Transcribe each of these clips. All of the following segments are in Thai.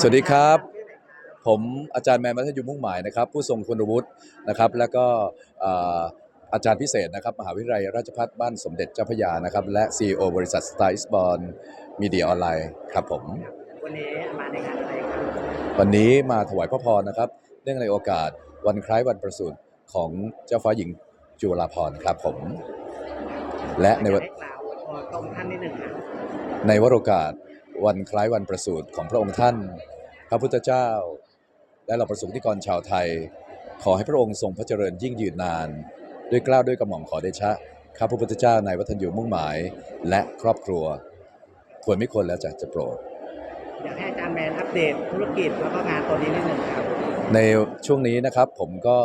สวัสดีครับ ผมอาจารย์แมนมัธยมมุ่งหมายนะครับ ผู้ทรงคุณวุฒินะครับ แล้วก็เอ่ออาจารย์พิเศษนะครับ มหาวิทยาลัยราชภัฏบ้านสมเด็จเจ้าพระยานะครับ และ CEO บริษัท s t y l e s b o r n Media Online ครับผม วันนี้มาในงานอะไรครับวันนี้มาถวายพระพรนะครับ เนื่องในโอกาสวันคล้ายวันประสูติของเจ้าฟ้าหญิงจุฬาภรณ์ครับผม และในวันอยากให้กล่าวพอตรงท่านนิดหนึ่งครับในวโรกาส วันคล้ายวันประสูติของพระองค์ท่าน พระพุทธเจ้า และเราประสงค์นิกรชาวไทย ขอให้พระองค์ทรงพระเจริญยิ่งยืนนาน ด้วยเกล้าวด้วยกระหม่อมขอเดชะข้าพระพุทธเจ้านายวัฒนยูมุ่งหมาย และครอบครัว ควรไม่ควรแล้วจะจะโปรด อยากให้อาจารย์แมนอัปเดตธุรกิจแล้วก็งานตัวนี้นิดหนึ่งครับ ในช่วงนี้นะครับผมก็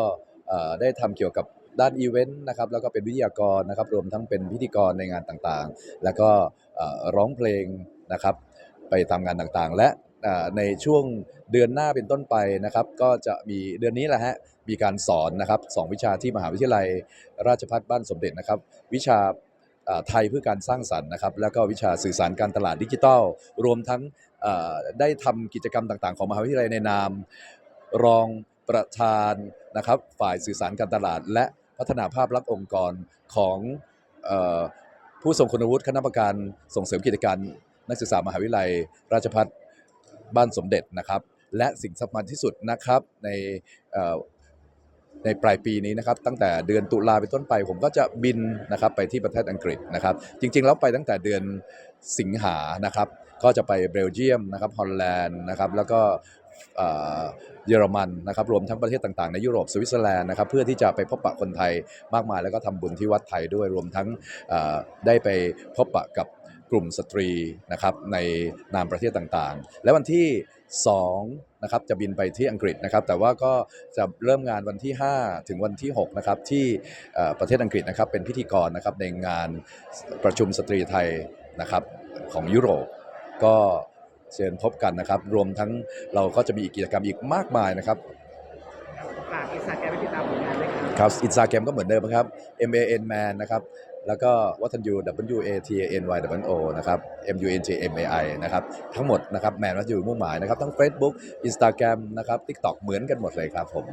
เอ่อได้ทำเกี่ยวกับด้านอีเวนต์นะครับแล้วก็เป็นวิทยากรนะครับรวมทั้งเป็นพิธีกรในงานต่างๆ แล้วก็เอ่อร้องเพลงนะครับ ไปตามงานต่างๆ และในช่วงเดือนหน้าเป็นต้นไปนะครับ ก็จะมีเดือนนี้แหละฮะมีการสอนนะครับสองวิชาที่มหาวิทยาลัย ราชภัฏบ้านสมเด็จนะครับ วิชาไทยเพื่อการสร้างสรรค์นะครับ แล้วก็วิชาสื่อสารการตลาดดิจิทัล รวมทั้งได้ทำกิจกรรมต่างๆ ของมหาวิทยาลัยในนาม รองประธานนะครับ ฝ่ายสื่อสารการตลาด และพัฒนาภาพลักษณ์องค์กรของออผู้ทรงคุณวุฒิคณะกรรมการส่งเสริมกิจการ นักศึกษามหาวิทยาลัย ราชภัฏบ้านสมเด็จนะครับ และสิ่งสำคัญที่สุดนะครับในในปลายปีนี้นะครับตั้งแต่เดือนตุลาเป็นต้นไป ผมก็จะบินนะครับไปที่ประเทศอังกฤษนะครับ จริงๆแล้วไปตั้งแต่เดือนสิงหานะครับ ก็จะไปเบลเยียมนะครับฮอลแลนด์นะครับแล้วก็เยอรมันนะครับรวมทั้งประเทศต่างๆในยุโรปสวิตเซอร์แลนด์นะครับเพื่อที่จะไปพบปะคนไทยมากมาย แล้วก็ทำบุญที่วัดไทยด้วยรวมทั้งได้ไปพบปะกับ กลุ่มสตรีนะครับในนามประเทศต่างๆ และวันที่ 2 นะครับจะบินไปที่อังกฤษนะครับ แต่ว่าก็จะเริ่มงานวันที่ 5 ถึงวันที่ 6 นะครับ ที่เอ่อประเทศอังกฤษนะครับเป็นพิธีกรนะครับในงานประชุมสตรีไทยนะครับของยุโรปก็เชิญพบกันนะครับ รวมทั้งเราก็จะมีอีกกิจกรรมอีกมากมายนะครับฝากอินสตาแกรมไปติดตามผลงานด้วยครับครับอินสตาแกรมก็เหมือนเดิมครับ M A N Man นะครับ แล้วก็วัฒนยู W A T A N Y W O นะครับ M U N J M A I นะครับ ทั้งหมดนะครับแมนวัฒนยูมุ่งหมายนะครับ ทั้ง Facebook Instagram นะครับ TikTok เหมือนกันหมดเลยครับผม